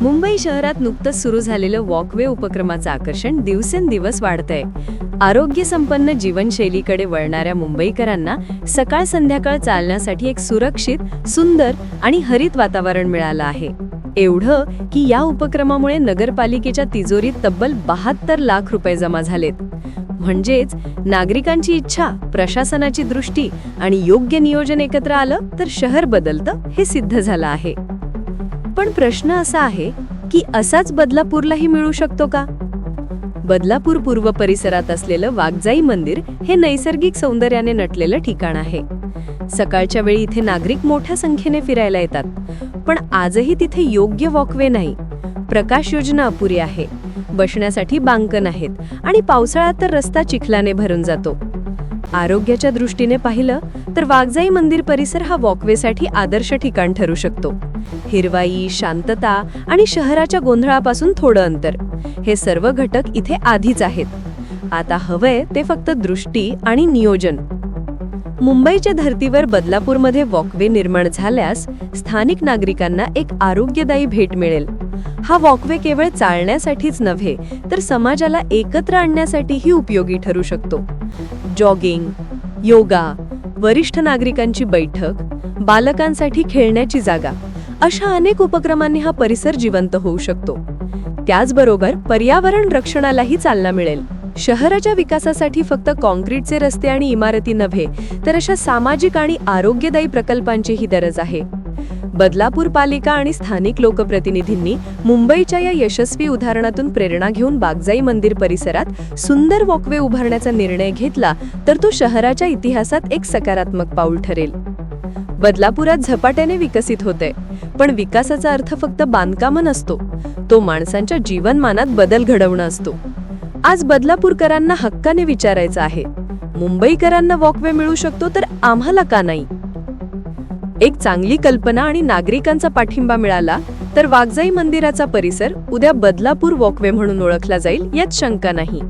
मुंबई शहरात नुकतंच सुरू झालेलं वॉकवे उपक्रमाचं आकर्षण दिवसेंदिवस वाढतंय. आरोग्य संपन्न जीवनशैलीकडे वळणाऱ्या मुंबईकरांना सकाळ संध्याकाळ चालण्यासाठी एक सुरक्षित सुंदर आणि हरित वातावरण मिळालं आहे. एवढं की या उपक्रमामुळे नगरपालिकेच्या तिजोरीत तब्बल बहात्तर लाख रुपये जमा झालेत. म्हणजेच नागरिकांची इच्छा प्रशासनाची दृष्टी आणि योग्य नियोजन एकत्र आलं तर शहर बदलतं हे सिद्ध झालं आहे. पण प्रश्न असा आहे की असाच बदलापूरलाही मिळू शकतो का? बदलापूर पूर्व परिसरात असलेलं वाघजाई मंदिर हे नैसर्गिक सौंदर्याने नटलेलं ठिकाण आहे. सकाळच्या वेळी इथे नागरिक मोठ्या संख्येने फिरायला येतात पण आजही तिथे योग्य वॉकवे नाही. प्रकाश योजना अपुरी आहे. बसण्यासाठी बांकन आहेत आणि पावसाळ्यात तर रस्ता चिखलाने भरून जातो. आरोग्याच्या दृष्टीने पाहिलं तर वाघजाई मंदिर परिसर हा वॉकवेसाठी आदर्श ठिकाण ठरू शकतो. हिरवाई शांतता आणि शहराच्या गोंधळापासून थोडं अंतर. हे सर्व घटक इथे आधीच आहेत. आता हवंय ते फक्त दृष्टी आणि नियोजन. मुंबईच्या धर्तीवर बदलापूरमध्ये वॉकवे निर्माण झाल्यास स्थानिक नागरिकांना एक आरोग्यदायी भेट मिळेल. हा वॉकवे केवळ चालण्यासाठीच नव्हे तर समाजाला एकत्र आणण्यासाठीही उपयोगी ठरू शकतो. जॉगिंग योगा वरिष्ठ नागरिकांची बैठक बालकांसाठी खेळण्याची जागा अशा अनेक उपक्रमांनी हा परिसर जिवंत होऊ शकतो. त्याचबरोबर पर्यावरण रक्षणालाही चालना मिळेल. शहराच्या विकासासाठी फक्त कॉन्क्रीटचे रस्ते आणि इमारती नव्हे तर अशा सामाजिक आणि आरोग्यदायी प्रकल्पांचीही गरज आहे. बदलापूर पालिका आणि स्थानिक लोकप्रतिनिधींनी मुंबईच्या या यशस्वी उदाहरणातून प्रेरणा घेऊन बागजाई मंदिर परिसरात सुंदर वॉकवे उभारण्याचा निर्णय घेतला तर तो शहराच्या इतिहासात एक सकारात्मक पाऊल ठरेल. बदलापुरात झपाट्याने विकसित होते पण विकासाचा अर्थ फक्त बांधकाम नसतो तो माणसांच्या जीवनमानात बदल घडवणं असतो. आज बदलापूरकरांना हक्काने विचारायचं आहे मुंबईकरांना वॉकवे मिळू शकतो तर आम्हाला का नाही? एक चांगली कल्पना आणि नागरिकांचा पाठिंबा मिळाला तर वाघजाई मंदिराचा परिसर उद्या बदलापूर वॉकवे म्हणून ओळखला जाईल यात शंका नाही.